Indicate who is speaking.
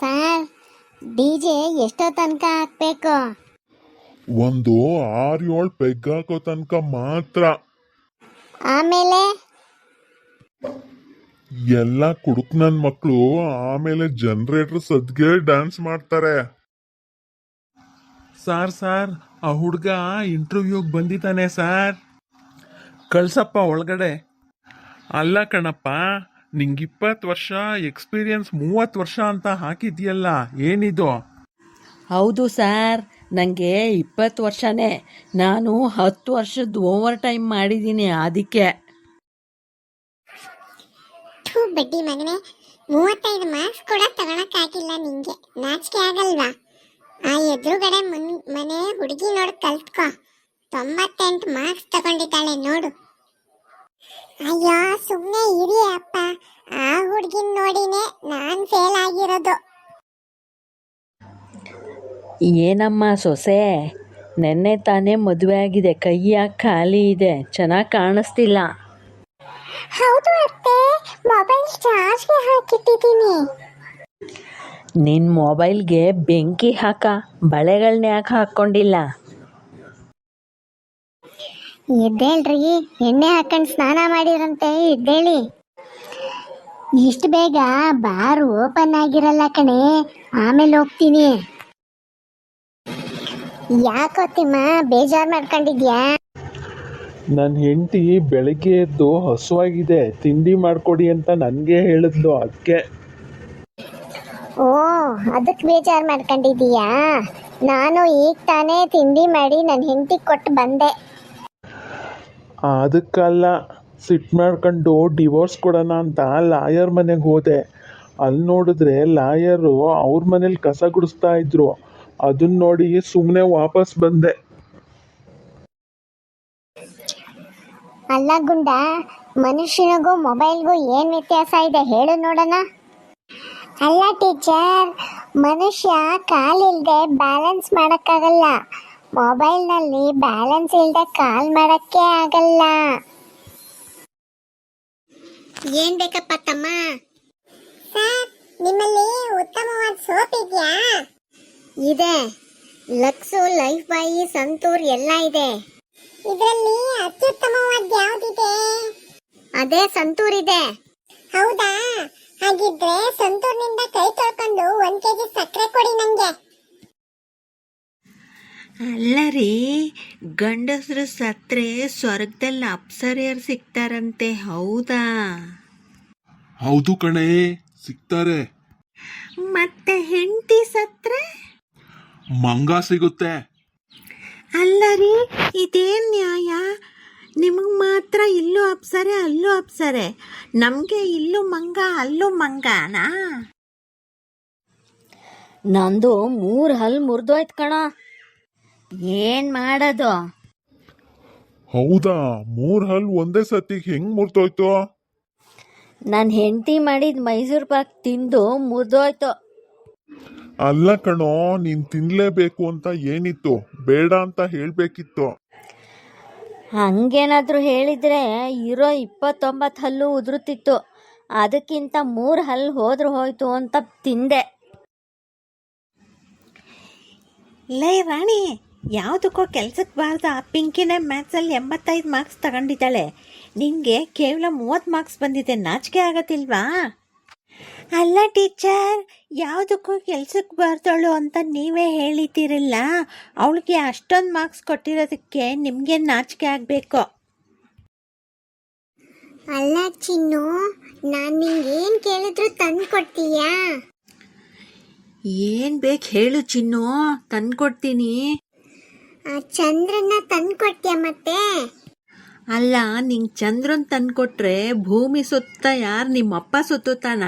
Speaker 1: Sir DJ ಎಷ್ಟೋ ತನಕ ಹಾಕ್ಬೇಕು
Speaker 2: ಒಂದು ಆರು ಏಳು ಪೆಗ್ ಹಾಕೋ ತನಕ ಮಾತ್ರ.
Speaker 1: ಆಮೇಲೆ?
Speaker 2: ಎಲ್ಲ ಕುಡುಕ್ ನನ್ ಮಕ್ಕಳು ಆಮೇಲೆ ಜನರೇಟರ್ ಸದ್ಗೆ ಡ್ಯಾನ್ಸ್ ಮಾಡ್ತಾರೆ.
Speaker 3: ಸಾರ್ ಸಾರ್ ಆ ಹುಡುಗ ಇಂಟರ್ವ್ಯೂಗೆ ಬಂದಿದ್ದಾನೆ ಸಾರ್. ಕಳ್ಸಪ್ಪ ಒಳಗಡೆ. ಅಲ್ಲ ಕಣಪ್ಪ ನಿಂಗೆ ಇಪ್ಪತ್ತು ವರ್ಷ ಎಕ್ಸ್ಪೀರಿಯನ್ಸ್ ಮೂವತ್ತು ವರ್ಷ ಅಂತ ಹಾಕಿದ್ಯಲ್ಲ ಏನಿದು?
Speaker 4: ಹೌದು ಸರ್ ನನಗೆ ಇಪ್ಪತ್ತು ವರ್ಷನೇ. ನಾನು ಹತ್ತು ವರ್ಷದ ಓವರ್ ಟೈಮ್ ಮಾಡಿದ್ದೀನಿ ಅದಕ್ಕೆ
Speaker 1: ಥೂ ಬಡ್ಡಿ ಮಗನೇ ಮೂವತ್ತೈದು ಮಾರ್ಕ್ಸ್ ಕೂಡ ತಗೊಳಕ್ಕಾಗಿಲ್ಲ ನಿಂಗೆ. ನಾಚಿಕೆ ಆಗಲ್ವಾ? ಆ ಎದುರುಗಡೆ ಮುನ್ ಮನೆ ಹುಡುಗಿ ನೋಡಿ ಕಲ್ತ್ಕೊ. ತೊಂಬತ್ತೆಂಟು ಮಾರ್ಕ್ಸ್ ತಗೊಂಡಿದ್ದಾಳೆ ನೋಡು. ಅಯ್ಯೋ ಸುಮ್ಮನೆ ಇರಿ ಅಪ್ಪ. ಆ ಹುಡುಗಿನ ನೋಡಿನೇ ನಾನ್ ಫೇಲ್ ಆಗಿರೋದು.
Speaker 4: ಏನಮ್ಮ ಸೊಸೆ? ನೆನ್ನೆ ತಾನೇ ಮದುವೆ ಆಗಿದೆ. ಕೈಯಾ ಖಾಲಿ ಇದೆ? ಚೆನ್ನಾಗಿ ಕಾಣಿಸ್ತಿಲ್ಲ.
Speaker 1: ಹೌದು ಅತ್ತೆ ಮೊಬೈಲ್ ಚಾರ್ಜ್ಗೆ ಹಾಕಿಟ್ಟಿದ್ದೀನಿ.
Speaker 4: ನಿನ್ನ ಮೊಬೈಲ್ಗೆ ಬೆಂಕಿ ಹಾಕ. ಬಳೆಗಳನ್ನ ಯಾಕೆ ಹಾಕ್ಕೊಂಡಿಲ್ಲ?
Speaker 1: ಎದ್ದೇಳ್ರಿ ಎಣ್ಣೆ ಹಾಕೊಂಡು ಸ್ನಾನ ಮಾಡಿರಂತೆ ಎದ್ದೇಳಿ. ಇಷ್ಟು ಬೇಗ ಬಾರ್ ಓಪನ್ ಆಗಿರಲ್ಲ ಕಣೆ ಆಮೇಲೆ ಹೋಗ್ತೀನಿ. ಯಾಕೋತಿಮ್ಮ ಬೇಜಾರ್ ಮಾಡ್ಕೊಂಡಿದ್ಯಾ?
Speaker 3: ನನ್ನ ಹೆಂಡತಿ ಬೆಳಗ್ಗೆ ಎದ್ದು ಹಸುವಾಗಿದೆ ತಿಂಡಿ ಮಾಡ್ಕೊಡಿ ಅಂತ ನನಗೆ ಹೇಳಿದ್ಲು ಅದಕ್ಕೆ
Speaker 1: ಓ ಅದಕ್ಕೆ ಬೇಜಾರ್ ಮಾಡ್ಕೊಂಡಿದೀಯಾ ನಾನು ಈಗ ತಾನೇ ತಿಂಡಿ ಮಾಡಿ ನನ್ನ ಹೆಂಡತಿ ಕೊಟ್ಟು ಬಂದೆ.
Speaker 3: ಅದಕ್ಕಲ್ಲ ಸಿಟ್ ಮಾಡ್ಕೊಂಡು ಡಿವೋರ್ಸ್ ಕೊಡೋಣ ಅಂತ ಲಾಯರ್ ಮನೆಗೆ ಹೋದೆ. ಅಲ್ಲಿ ನೋಡಿದ್ರೆ ಲಾಯರು ಅವ್ರ ಮನೇಲಿ ಕಸ ಗುಡಿಸ್ತಾ ಇದ್ರು. ಅದನ್ನ ನೋಡಿ ಸುಮ್ಮನೆ ವಾಪಸ್ ಬಂದೆ.
Speaker 1: ಅಲ್ಲ ಗುಂಡ, ಮನುಷ್ಯನಿಗೂ ಮೊಬೈಲ್ಗೂ ಏನು ವ್ಯತ್ಯಾಸ ಇದೆ ಹೇಳು ನೋಡೋಣ. ಅಲ್ಲ ಟೀಚರ್ ಮನುಷ್ಯ ಕಾಲಿಲ್ಲದೆ ಬ್ಯಾಲೆನ್ಸ್ ಮಾಡಕ್ಕಾಗಲ್ಲ. ಮೊಬೈಲ್ನಲ್ಲಿ ಬ್ಯಾಲೆನ್ಸ್ ಇಲ್ಲದೆ ಕಾಲ್ ಮಾಡಕ್ಕೆ ಆಗಲ್ಲ. ಏನ್ ಬೇಕಪ್ಪ ತಮ್ಮ? ಸರ್ ನಿಮ್ಮಲ್ಲಿ ಉತ್ತಮವಾದ ಸೋಪ್ ಇದೆಯಾ? ಇದೆ. ಲಕ್ಸು ಲೈಫ್ ಬಾಯಿ ಸಂತೂರ್ ಎಲ್ಲ ಇದೆ. ಇದರಲ್ಲಿ ಅತ್ಯುತ್ತಮವಾದ ಯಾವ್ದಿದೆ? ಅದೇ ಸಂತೂರ್ ಇದೆ. ಹೌದಾ? ಹಾಗಿದ್ರೆ ಸಂತೂರ್ನಿಂದ ಕೈ ತೊಳ್ಕೊಂಡು ಒಂದ್ ಕೆಜಿ ಸಕ್ಕರೆ ಕೊಡಿ ನಂಗೆ.
Speaker 5: ಅಲ್ಲ ರೀ ಗಂಡಸರು ಸತ್ರೆ ಸ್ವರ್ಗದಲ್ಲಿ ಅಪ್ಸರಿಯರು ಸಿಗ್ತಾರಂತೆ ಹೌದಾ?
Speaker 2: ಹೌದು ಕಣೆ ಸಿಗ್ತಾರೆ
Speaker 5: ಮತ್ತೆ ಹೆಂಡತಿ ಸತ್ರೆ?
Speaker 2: ಮಂಗ ಸಿಗುತ್ತೆ.
Speaker 5: ಅಲ್ಲ ರೀ ಇದೇನ್ ನ್ಯಾಯ? ನಿಮಗೆ ಮಾತ್ರ ಇಲ್ಲೂ ಅಪ್ಸರೆ ಅಲ್ಲೂ ಅಪ್ಸರೆ. ನಮಗೆ ಇಲ್ಲೂ ಮಂಗ ಅಲ್ಲೂ ಮಂಗನಾ?
Speaker 4: ನಂದು ಮೂರು ಹಲ್ ಮುರಿದೋಯ್ತು ಕಣ. ಏನು ಮಾಡೋದು?
Speaker 2: ಹೌದಾ? ಮೂರ್ ಹಲ್ ಒಂದೇ ಸತಿ ಹೆಂಗ್ ಮುರ್ತೋಯ್ತು
Speaker 4: ನನ್ನ ಹೆಂಡತಿ ಮಾಡಿದ ಮೈಸೂರು ಪಾಕ್ ತಿಂದು ಮುರಿದೋಯ್ತು.
Speaker 2: ಅಲ್ಲ ಕಣೋ ನೀನ್ ತಿನ್ಲೇಬೇಕು ಅಂತ ಏನಿತ್ತು? ಬೇಡ ಅಂತ ಹೇಳ್ಬೇಕಿತ್ತು.
Speaker 4: ಹಂಗೇನಾದರೂ ಹೇಳಿದರೆ ಇರೋ ಇಪ್ಪತ್ತೊಂಬತ್ತು ಹಲ್ಲು ಉದುರುತ್ತಿತ್ತು ಅದಕ್ಕಿಂತ ಮೂರು ಹಲ್ಲು ಹೋದ್ರು ಹೋಯ್ತು ಅಂತ ತಿಂದೆ.
Speaker 5: ಲೇ ರಾಣಿ ಯಾವುದಕ್ಕೋ ಕೆಲಸಕ್ಕೆ ಬಾರ್ದ ಆ ಪಿಂಕಿನೇ ಮ್ಯಾಥ್ಸಲ್ಲಿ ಎಂಬತ್ತೈದು ಮಾರ್ಕ್ಸ್ ತಗೊಂಡಿದ್ದಾಳೆ. ನಿನಗೆ ಕೇವಲ ಮೂವತ್ತು ಮಾರ್ಕ್ಸ್ ಬಂದಿದೆ. ನಾಚಿಕೆ ಆಗತ್ತಿಲ್ವಾ? ಅಲ್ಲ ಟೀಚರ್ ಯಾವುದಕ್ಕೂ ಕೆಲ್ಸಕ್ಕೆ ಬಾರ್ದವಳು ಅಂತ ನೀವೇ ಹೇಳಿದ್ದೀರಲ್ಲ ಅವಳಿಗೆ ಅಷ್ಟೊಂದು ಮಾರ್ಕ್ಸ್ ಕೊಟ್ಟಿರೋದಕ್ಕೆ ನಿಮಗೆ ನಾಚಿಕೆ ಆಗಬೇಕು.
Speaker 1: ಅಲ್ಲ ಚಿನ್ನು ನಾನು ನಿಂಗೇನು ಕೇಳಿದ್ರು ತಂದು ಕೊಡ್ತೀಯಾ
Speaker 5: ಏನು ಬೇಕು ಹೇಳು ಚಿನ್ನು ತಂದ್ಕೊಡ್ತೀನಿ.
Speaker 1: ಆ ಚಂದ್ರನ್ನ ತಂದ್ಕೊಟ್ಟ ಮತ್ತೆ?
Speaker 5: ಅಲ್ಲ ನಿಂಗೆ ಚಂದ್ರನ್ ತಂದ್ಕೊಟ್ರೆ ಭೂಮಿ ಸುತ್ತ ಯಾರು ನಿಮ್ಮಪ್ಪ ಸುತ್ತುತ್ತಾನ?